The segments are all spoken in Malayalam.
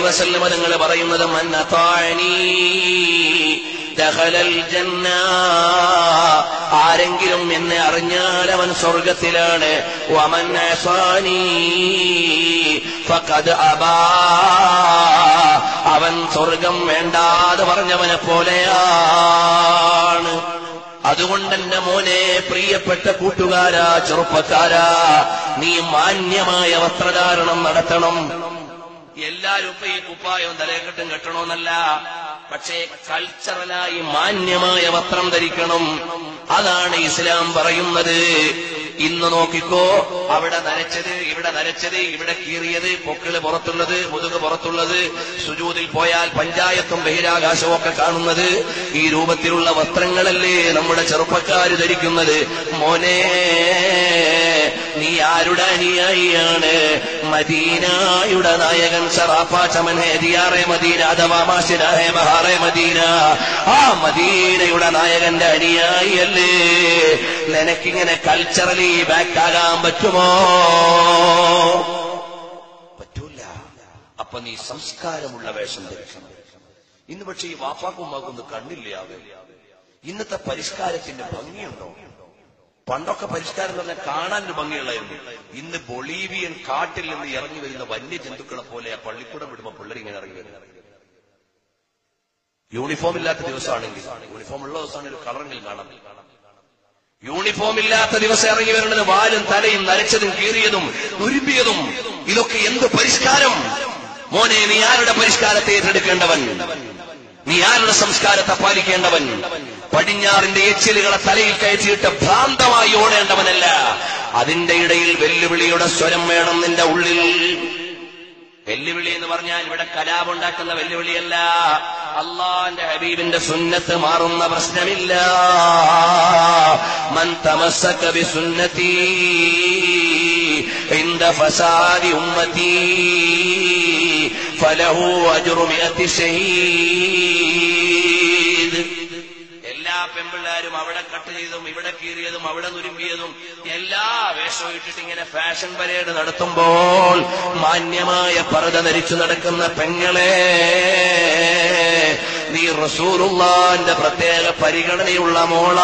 അലൈഹി വസല്ലമ തങ്ങൾ പറയുന്നത് ആരെങ്കിലും എന്നെ അറിഞ്ഞാൽ അവൻ സ്വർഗത്തിലാണ് അവൻ സ്വർഗം വേണ്ടാതെ പറഞ്ഞവനെ പോലെയാണ്. അതുകൊണ്ട് എന്റെ മോനെ പ്രിയപ്പെട്ട കൂട്ടുകാരാ ചെറുപ്പക്കാരാ നീ മാന്യമായ വസ്ത്രധാരണം നടത്തണം. എല്ലാരും ഈ കുപ്പായവും തലയക്കെട്ടും കെട്ടണമെന്നല്ല പക്ഷേ കൾച്ചറലായി മാന്യമായ വസ്ത്രം ധരിക്കണം. അതാണ് ഇസ്ലാം പറയുന്നത്. ഇന്ന് നോക്കിക്കോ അവിടെ നരച്ചത് ഇവിടെ നരച്ചത് ഇവിടെ കീറിയത് പൊക്കിൾ പുറത്തുള്ളത് മുതുക് പുറത്തുള്ളത് സുജൂതിൽ പോയാൽ പഞ്ചായത്തും ബഹിരാകാശവും ഒക്കെ കാണുന്നത് ഈ രൂപത്തിലുള്ള വസ്ത്രങ്ങളല്ലേ നമ്മുടെ ചെറുപ്പക്കാര് ധരിക്കുന്നത്. മോനെ നീ ആരുടെ അനുയായിയാണ്? മദീനായുടെ നായകൻ സറാഫ ചമൻ ഹേ മദീന അഥവാ മാസിന ഹേ ബഹാറെ മദീന. ആ മദീനയുടെ നായകന്റെ അനുയായിയല്ലേ? നിനക്കിങ്ങനെ കൾച്ചറലി ബാക്കാകാൻ പറ്റുമോ? പറ്റൂല. അപ്പൊ നീ സംസ്കാരമുള്ള വേഷം ഇന്ന് പക്ഷെ ഈ വാപ്പാക്കും ഉമ്മാക്കൊന്നും കണ്ണില്ലാതെ ഇന്നത്തെ പരിഷ്കാരത്തിന്റെ ഭംഗിയുണ്ടോ? പണ്ടൊക്കെ പരിഷ്കാരം പറഞ്ഞാൽ കാണാൻ ഒരു ഭംഗിയുള്ളായിരുന്നു ഇന്ന് ബൊളീവിയൻ കാട്ടിൽ നിന്ന് ഇറങ്ങി വരുന്ന വന്യജന്തുക്കളെ പോലെ ആ പള്ളിക്കൂടം വിടുമ്പോ പിള്ളേർ ഇങ്ങനെ ഇറങ്ങി വരുന്നത് യൂണിഫോം ഇല്ലാത്ത ദിവസമാണെങ്കിൽ യൂണിഫോം ഉള്ള ദിവസമാണെങ്കിൽ ഒരു കളറെങ്കിലും കാണാം യൂണിഫോം ഇല്ലാത്ത ദിവസം ഇറങ്ങി വരുന്നത് വാലും തലയും നരച്ചതും കീറിയതും ഉരുമ്പിയതും. ഇതൊക്കെ എന്ത് പരിഷ്കാരം? മോനെ നീ ആരുടെ പരിഷ്കാരത്തെ ഏറ്റെടുക്കേണ്ടവൻ? നീ ആരുടെ സംസ്കാരത്തെ പാലിക്കേണ്ടവൻ? പടിഞ്ഞാറിന്റെ എച്ചിലുകളെ തലയിൽ കയറ്റിയിട്ട് ഭ്രാന്തമായി ഓടേണ്ടവനല്ല. അതിന്റെ ഇടയിൽ വെല്ലുവിളിയുടെ സ്വരം വേണം നിന്റെ ഉള്ളിൽ. വെല്ലുവിളി എന്ന് പറഞ്ഞാൽ ഇവിടെ കലാപുണ്ടാക്കുന്ന വെല്ലുവിളിയല്ല. അള്ളാന്റെ ഹബീബിന്റെ സുന്നത്ത് മാറുന്ന പ്രശ്നമില്ല. മൻ ബി സുന്നത്തി ഇന്ദ ഫസാദി ഫലഹു مئة ഷഹീദ്. എല്ലാ പെമ്പിള്ളാരും അവിടെ കട്ട് ചെയ്തും ഇവിടെ കീറിയതും അവിടെ നുരുമ്പിയതും എല്ലാ വേഷവും ഇട്ടിട്ട് ഇങ്ങനെ ഫാഷൻ പരേഡ് നടത്തുമ്പോൾ മാന്യമായ പറത ധരിച്ചു നടക്കുന്ന പെങ്ങളെ നീ റസൂറുള്ളാന്റെ പ്രത്യേക പരിഗണനയുള്ള മോളാണ്.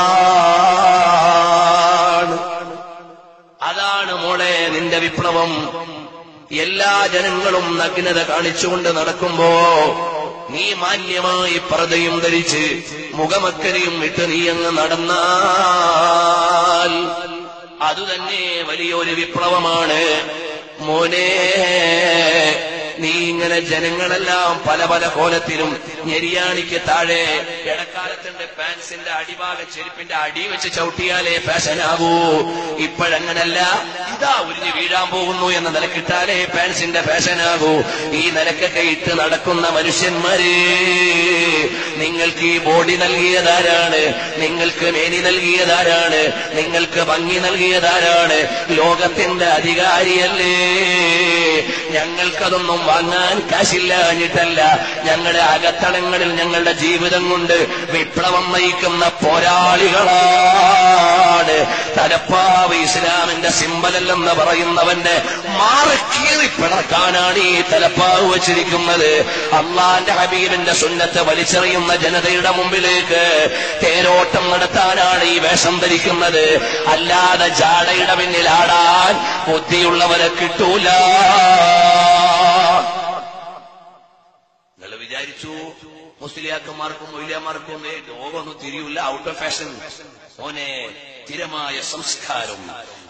അതാണ് മോളെ നിന്റെ വിപ്ലവം. എല്ലാ ജനങ്ങളും നഗ്നത കാണിച്ചുകൊണ്ട് നടക്കുമ്പോ നീ മാന്യമായി പറതയും ധരിച്ച് മുഖമക്കരയും ഇട്ട് നീ അങ്ങ് നടന്നാൽ അതുതന്നെ വലിയൊരു വിപ്ലവമാണ്. മോനെ നീ ഇങ്ങനെ ജനങ്ങളെല്ലാം പല പല കോലത്തിലും ഞെരിയാണിക്ക് താഴെ ഇടക്കാലത്തിന്റെ പാൻസിന്റെ അടിഭാഗ ചെരുപ്പിന്റെ അടി വെച്ച് ചവിട്ടിയാലേ ഫാഷനാകൂ. ഇപ്പോഴങ്ങനല്ല. ഇതാ ഉരിഞ്ഞ് വീഴാൻ പോകുന്നു എന്ന നിലക്കിട്ടാലേ പാൻസിന്റെ ഫാഷനാകൂ. ഈ നിലക്കൊക്കെ ഇട്ട് നടക്കുന്ന മനുഷ്യന്മാര് നിങ്ങൾക്ക് ഈ ബോഡി നൽകിയതാരാണ്? നിങ്ങൾക്ക് മേനി നൽകിയതാരാണ്? നിങ്ങൾക്ക് ഭംഗി നൽകിയതാരാണ്? ലോകത്തിന്റെ അധികാരിയല്ലേ? ഞങ്ങൾക്കതൊന്നും വാങ്ങാൻ കാശില്ലാഞ്ഞിട്ടല്ല ഞങ്ങളുടെ അകത്തളങ്ങളിൽ ഞങ്ങളുടെ ജീവിതം കൊണ്ട് വിപ്ലവം നയിക്കുന്ന പോരാളികളാണ്. തലപ്പാവ് ഇസ്ലാമിന്റെ സിമ്പലല്ലെന്ന് പറയുന്നവന്റെ മാറിക്കീറി പിളർക്കാനാണ് ഈ തലപ്പാവ് വെച്ചിരിക്കുന്നത്. അള്ളാന്റെ ഹബീബിന്റെ സുന്നത്തെ വലിച്ചെറിയുന്ന ജനതയുടെ മുമ്പിലേക്ക് തേരോട്ടം നടത്താനാണ് ഈ വേഷം ധരിക്കുന്നത്. അല്ലാതെ ജാടയുടെ പിന്നിൽ ആടാൻ ബുദ്ധിയുള്ളവരെ കിട്ടൂല. നിങ്ങൾ വിചാരിച്ചു? മുസ്ലിയാക്കന്മാർക്കും മൊയ്ലിയാമാർക്കും ഏ ലോകമൊന്നും തിരിയില്ല ഔട്ട് ഓഫ് ഫാഷൻ ഓനെ സ്ഥിരമായ സംസ്കാരം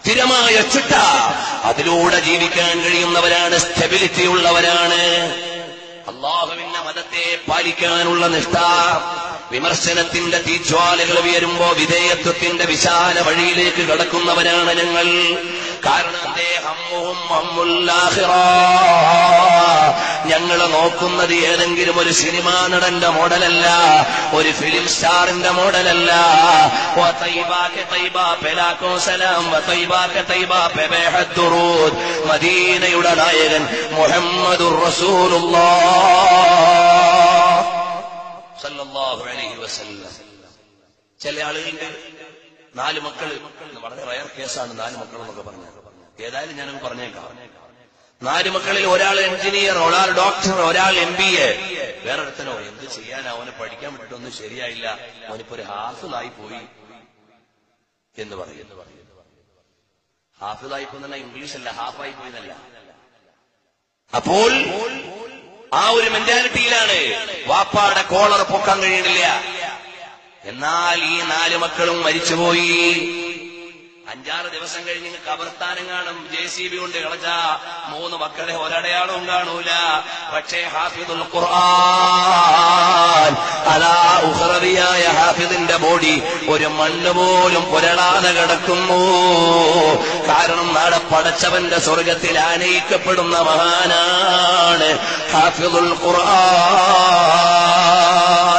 സ്ഥിരമായ ചിട്ട. അതിലൂടെ ജീവിക്കാൻ കഴിയുന്നവരാണ് സ്റ്റെബിലിറ്റി ഉള്ളവരാണ്. അള്ളാഹുവിന്റെ മതത്തെ പാലിക്കാനുള്ള നിഷ്ഠ. വിമർശനത്തിന്റെ തീജ്വാലകൾ ഉയരുമ്പോ വിധേയത്വത്തിന്റെ വിശാല വഴിയിലേക്ക് കടക്കുന്നവരാണ് ഞങ്ങൾ. കാരണം അദ്ദേഹം ഞങ്ങൾ നോക്കുന്നത് ഏതെങ്കിലും ഒരു സിനിമാ നടന്റെ മോഡലല്ല ഒരു ഫിലിം സ്റ്റാറിന്റെ മോഡലല്ല. മദീനയുടെ നായകൻ സല്ലല്ലാഹു അലൈഹി വസല്ലം. ചില ആളുകളുണ്ട് നാല് മക്കൾ വളരെ റയർ കേസാണ് നാല് മക്കൾ എന്നൊക്കെ പറഞ്ഞത്. ഏതായാലും ഞാനൊക്കെ പറഞ്ഞേക്കാം. നാല് മക്കളിൽ ഒരാൾ എഞ്ചിനീയർ ഒരാൾ ഡോക്ടർ ഒരാൾ എം ബി എ. വേറൊരുത്തനോ എന്ത് ചെയ്യാൻ അവനെ പഠിക്കാൻ വിട്ടിട്ടൊന്നും ശരിയായില്ല. അവനിപ്പോ ഒരു ഹാഫിലായി പോയി എന്ന് പറയുന്നു. ഹാഫിലായി പോയി ഇംഗ്ലീഷ് അല്ല ഹാഫായി പോയെന്നല്ല. അപ്പോൾ ആ ഒരു മെന്റാലിറ്റിയിലാണ് വാപ്പാടെ കോളർ പൊക്കാൻ കഴിയണില്ല എന്നാൽ ഈ നാല് മക്കളും മരിച്ചുപോയി. അഞ്ചാറ് ദിവസം കഴിഞ്ഞ് കബർത്താനം കാണും. ജെ സി ബി കൊണ്ട് കളച്ച. മൂന്ന് മക്കളെ ഒരടയാളവും കാണൂല. പക്ഷേ ഹാഫിദുൽ ഖുർആൻ ഹാഫിദിന്റെ ബോഡി ഒരു മണ്ണ് പോലും പുരളാതെ കിടക്കുന്നു. കാരണം നാളെ പടച്ചവന്റെ സ്വർഗത്തിൽ ആനയിക്കപ്പെടുന്ന മഹാനാണ് ഹാഫിദുൽ ഖുർആൻ.